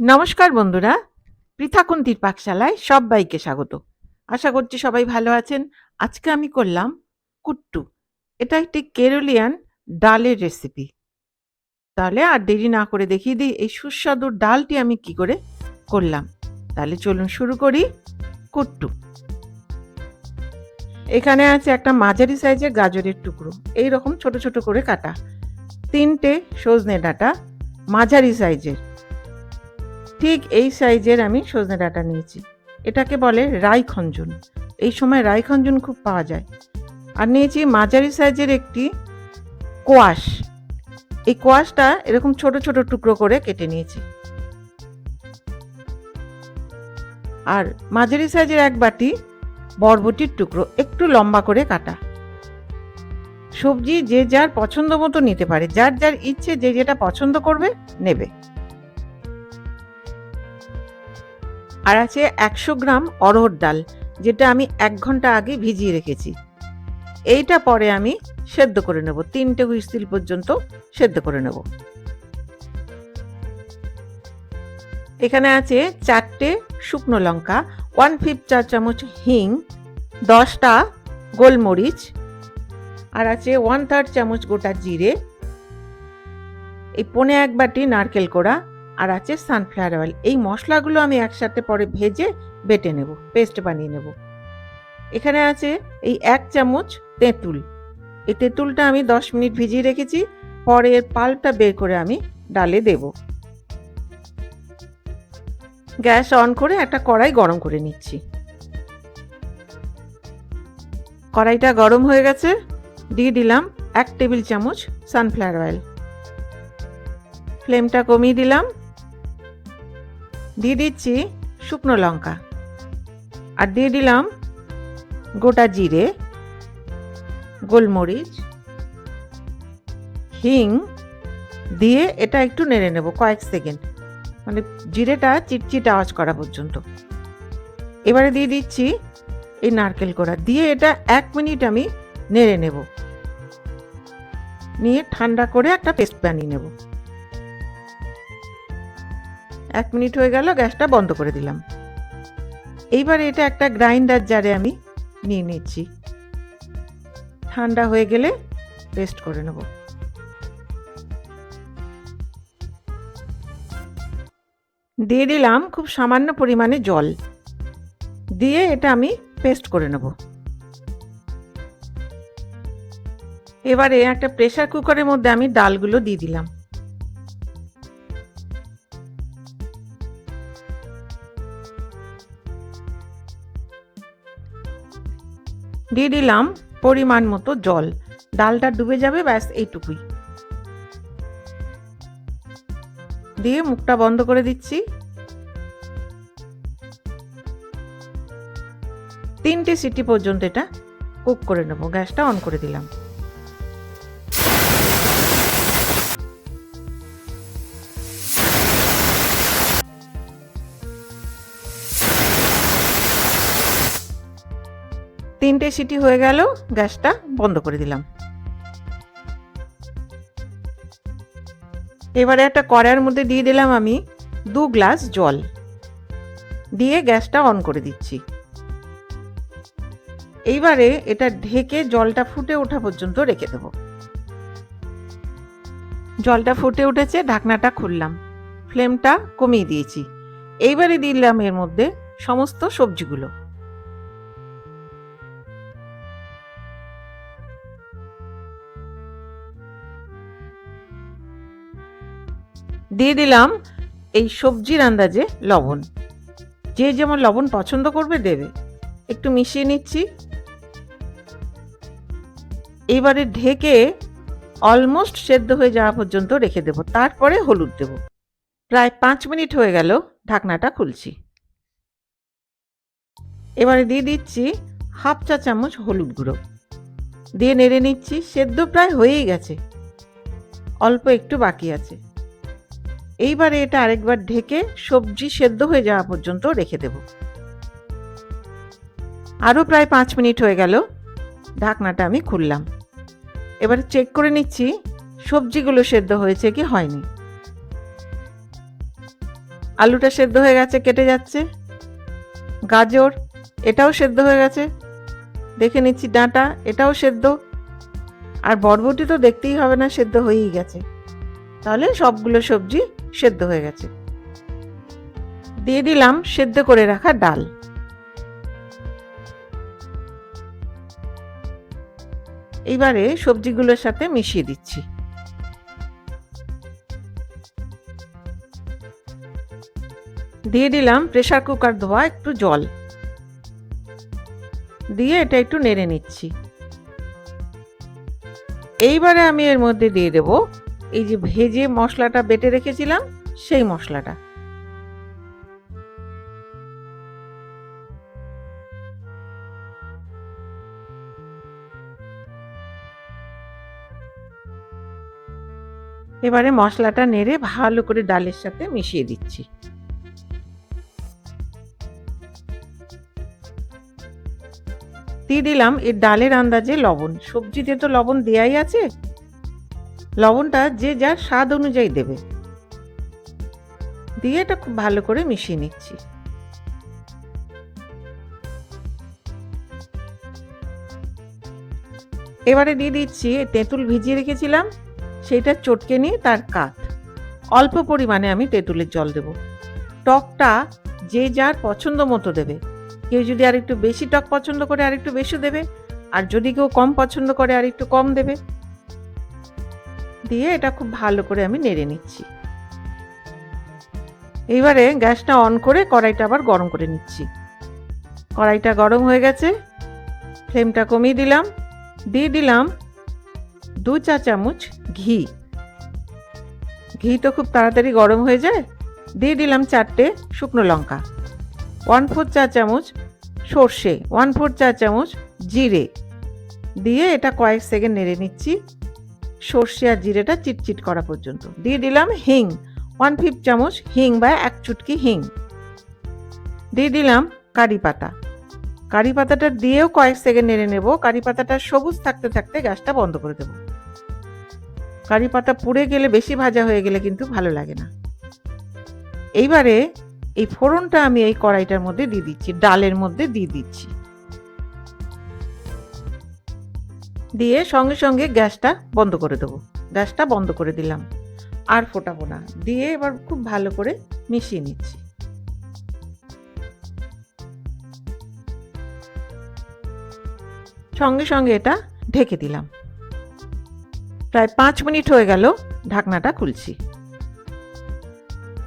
নমস্কার বন্ধুরা, পৃথাকুন্তির পাকশালায় সবাইকে স্বাগত। আশা করছি সবাই ভালো আছেন। আজকে আমি করলাম কুট্টু। এটা একটি কেরলিয়ান ডালের রেসিপি তাহলে আর দেরি না করে দেখিয়ে দিই এই সুস্বাদু ডালটি আমি কি করে করলাম। তাহলে চলুন শুরু করি কুট্টু। এখানে আছে একটা মাঝারি সাইজের গাজরের টুকরো। এই রকম ছোট ছোট করে কাটা। তিনটে সজনে ডাঁটা মাঝারি সাইজের। ঠিক এই সাইজের আমি সজনে ডাঁটা নিয়েছি। এটাকে বলে রাইখঞ্জন এই সময় রাই রাইখঞ্জন খুব পাওয়া যায়। আর নিয়েছি মাঝারি সাইজের একটি কোয়াশ। এই কোয়াশটা এরকম ছোট ছোট টুকরো করে কেটে নিয়েছি। আর মাঝারি সাইজের এক বাটি বরবটির টুকরো, একটু লম্বা করে কাটা। সবজি যে যার পছন্দ মতো নিতে পারে, যার যার ইচ্ছে যে যেটা পছন্দ করবে, নেবে। আর আছে একশো গ্রাম অরহর ডাল, যেটা আমি এক ঘণ্টা আগে ভিজিয়ে রেখেছি। এইটা পরে আমি সেদ্ধ করে নেব, তিনটে হুইসিল পর্যন্ত সেদ্ধ করে নেব। এখানে আছে চারটে শুকনো লঙ্কা, ওয়ান ফিফ চার চামচ হিং, দশটা গোলমরিচ, আর আছে ওয়ান থার্ড চামচ গোটা জিরে, এই পনে এক বাটি নারকেল কোড়া আর আছে সানফ্লাওয়ার অয়েল এই মশলাগুলো আমি একসাথে পরে ভেজে বেটে নেব পেস্ট বানিয়ে নেব। এখানে আছে এই এক চামচ তেঁতুল। এই তেঁতুলটা আমি দশ মিনিট ভিজিয়ে রেখেছি, পরে এর পাল্পটা বের করে আমি ডালে দেব। গ্যাস অন করে একটা কড়াই গরম করে নিচ্ছি। কড়াইটা গরম হয়ে গেছে, দিয়ে দিলাম এক টেবিল চামচ সানফ্লাওয়ার অয়েল ফ্লেমটা কমিয়ে দিলাম দিয়ে দিচ্ছি শুকনো লঙ্কা। আর দিয়ে দিলাম গোটা জিরে, গোলমরিচ, হিং দিয়ে এটা একটু নেড়ে নেব কয়েক সেকেন্ড। মানে জিরেটা চিটচিট আওয়াজ করা পর্যন্ত। এবারে দিয়ে দিচ্ছি এই নারকেল কোড়া। দিয়ে এটা এক মিনিট আমি নেড়ে নেব। নিয়ে ঠান্ডা করে একটা পেস্ট বানিয়ে নেব। এক মিনিট হয়ে গেল, গ্যাসটা বন্ধ করে দিলাম। এইবার এটা একটা গ্রাইন্ডার জারে আমি নিয়ে নিচ্ছি। ঠান্ডা হয়ে গেলে পেস্ট করে নেব। দিয়ে দিলাম খুব সামান্য পরিমাণে জল। দিয়ে এটা আমি পেস্ট করে নেব। এবারে একটা প্রেসার কুকারের মধ্যে আমি ডালগুলো দিয়ে দিলাম। দিয়ে দিলাম পরিমাণ মতো জল। ডালটা ডুবে যাবে, ব্যাস এইটুকুই। দিয়ে মুখটা বন্ধ করে দিচ্ছি। তিনটে সিটি পর্যন্ত এটা কুক করে নেব। গ্যাসটা অন করে দিলাম। তিনটে সিটি হয়ে গেল, গ্যাসটা বন্ধ করে দিলাম। এবারে একটা কড়াইয়ের মধ্যে দিয়ে দিলাম আমি দু গ্লাস জল। দিয়ে গ্যাসটা অন করে দিচ্ছি। এইবারে এটা ঢেকে জলটা ফুটে ওঠা পর্যন্ত রেখে দেব। জলটা ফুটে উঠেছে, ঢাকনাটা খুললাম। ফ্লেমটা কমিয়ে দিয়েছি। এইবারে দিলাম এর মধ্যে সমস্ত সবজিগুলো। দিয়ে দিলাম এই সবজির আন্দাজে লবণ। যে যেমন লবণ পছন্দ করবে দেবে। একটু মিশিয়ে নিচ্ছি। এবারে ঢেকে অলমোস্ট সেদ্ধ হয়ে যাওয়া পর্যন্ত রেখে দেব। তারপরে হলুদ দেব। প্রায় পাঁচ মিনিট হয়ে গেল ঢাকনাটা খুলছি। এবারে দিয়ে দিচ্ছি হাফ চা চামচ হলুদ গুঁড়ো। দিয়ে নেড়ে নিচ্ছি, সেদ্ধ প্রায় হয়েই গেছে। অল্প একটু বাকি আছে। এইবারে এটা আরেকবার ঢেকে সবজি সেদ্ধ হয়ে যাওয়া পর্যন্ত রেখে দেব। আরও প্রায় পাঁচ মিনিট হয়ে গেল, ঢাকনাটা আমি খুললাম। এবারে চেক করে নিচ্ছি সবজিগুলো সেদ্ধ হয়েছে কি হয়নি। আলুটা সেদ্ধ হয়ে গেছে, কেটে যাচ্ছে। গাজর, এটাও সেদ্ধ হয়ে গেছে। দেখে নিচ্ছি ডাঁটা, এটাও সেদ্ধ। আর বরবটি তো দেখতেই হবে না, সেদ্ধ হয়েই গেছে। তাহলে সবগুলো সবজি সেদ্ধ হয়ে গেছে। দিয়ে দিলাম সেদ্ধ করে রাখা ডাল। এইবারে সবজিগুলোর সাথে মিশিয়ে দিচ্ছি। দিয়ে দিলাম প্রেসার কুকার ধোয়া একটু জল। দিয়ে এটা একটু নেড়ে নিচ্ছি। এইবারে আমি এর মধ্যে দিয়ে দেব এই যে ভেজে মশলাটা বেটে রেখেছিলাম, সেই মশলাটা। এবারে মশলাটা নেড়ে ভালো করে ডালের সাথে মিশিয়ে দিচ্ছি। দিয়ে দিলাম এর ডালের আন্দাজে লবণ। সবজিতে তো লবণ দেয়াই আছে। লবণটা যে যার স্বাদ অনুযায়ী দেবে। দিয়ে এটা খুব ভালো করে মিশিয়ে নিচ্ছি। এবারে দিয়ে দিচ্ছি তেঁতুল ভিজিয়ে রেখেছিলাম সেইটা চটকে নিয়ে তার কাত। অল্প পরিমাণে আমি তেঁতুলের জল দেব। টকটা যে যার পছন্দ মতো দেবে। কেউ যদি আর একটু বেশি টক পছন্দ করে আর একটু বেশি দেবে, আর যদি কেউ কম পছন্দ করে আর একটু কম দেবে। দিয়ে এটা খুব ভালো করে আমি নেড়ে নিচ্ছি। এইবারে গ্যাসটা অন করে কড়াইটা আবার গরম করে নিচ্ছি। কড়াইটা গরম হয়ে গেছে, ফ্লেমটা কমিয়ে দিলাম, দিয়ে দিলাম দু চা চামচ ঘি। ঘি তো খুব তাড়াতাড়ি গরম হয়ে যায়, দিয়ে দিলাম চারটে শুকনো লঙ্কা। ওয়ান ফোর চা চামচ সর্ষে, ওয়ান ফোর চা চামচ জিরে। দিয়ে এটা কয়েক সেকেন্ড নেড়ে নিচ্ছি। সর্ষে আর জিরেটা চিটচিট করা পর্যন্ত। দিয়ে দিলাম হিং। ওয়ান ফিফ চামচ হিং বা এক চুটকি হিং। দিয়ে দিলাম কারি পাতা। কারি পাতাটা দিয়েও কয়েক সেকেন্ড নেড়ে নেব। কারি পাতাটা সবুজ থাকতে থাকতে গ্যাসটা বন্ধ করে দেব। কারি পাতা পুড়ে গেলে, বেশি ভাজা হয়ে গেলে কিন্তু ভালো লাগে না। এইবারে এই ফোড়নটা আমি এই কড়াইটার মধ্যে দিয়ে দিচ্ছি, ডালের মধ্যে দিয়ে দিচ্ছি। দিয়ে সঙ্গে সঙ্গে গ্যাসটা বন্ধ করে দেবো। গ্যাসটা বন্ধ করে দিলাম। আর ফোটাবো না। দিয়ে এবার খুব ভালো করে মিশিয়ে নিচ্ছি। সঙ্গে সঙ্গে এটা ঢেকে দিলাম। প্রায় পাঁচ মিনিট হয়ে গেল ঢাকনাটা খুলছি।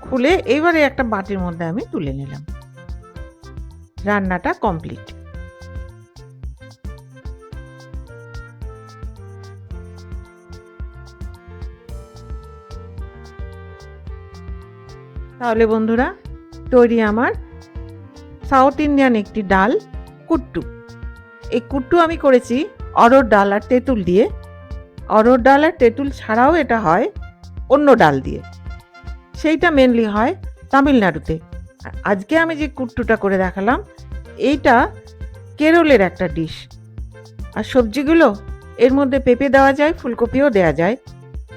খুলে এবারে একটা বাটির মধ্যে আমি তুলে নিলাম। রান্নাটা কমপ্লিট। তাহলে বন্ধুরা, তৈরি আমার সাউথ ইন্ডিয়ান একটি ডাল, কুট্টু। এই কুট্টু আমি করেছি অরড় ডাল আর তেঁতুল দিয়ে। অরড় ডাল আর তেঁতুল ছাড়াও এটা হয় অন্য ডাল দিয়ে। সেইটা মেনলি হয় তামিলনাড়ুতে। আজকে আমি যে কুট্টুটা করে দেখালাম, এইটা কেরলের একটা ডিশ আর সবজিগুলো এর মধ্যে পেঁপে দেওয়া যায়, ফুলকপিও দেওয়া যায়।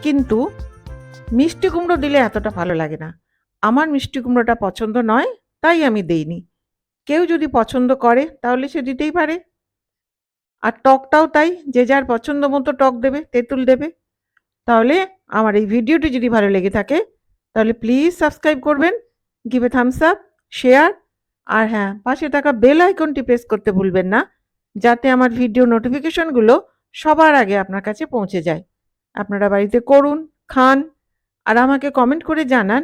কিন্তু মিষ্টি কুমড়ো দিলে এতটা ভালো লাগে না। আমার মিষ্টি কুমড়োটা পছন্দ নয়, তাই আমি দেইনি। কেউ যদি পছন্দ করে, তাহলে সে দিতেই পারে। আর টকটাও তাই, যে যার পছন্দ মতো টক দেবে, তেঁতুল দেবে। তাহলে আমার এই ভিডিওটি যদি ভালো লেগে থাকে, তাহলে প্লিজ সাবস্ক্রাইব করবেন গিভ থামস আপ শেয়ার আর হ্যাঁ পাশে থাকা বেল আইকনটি প্রেস করতে ভুলবেন না, যাতে আমার ভিডিও নোটিফিকেশনগুলো সবার আগে আপনার কাছে পৌঁছে যায়। আপনারা বাড়িতে করুন, খান, আর আমাকে কমেন্ট করে জানান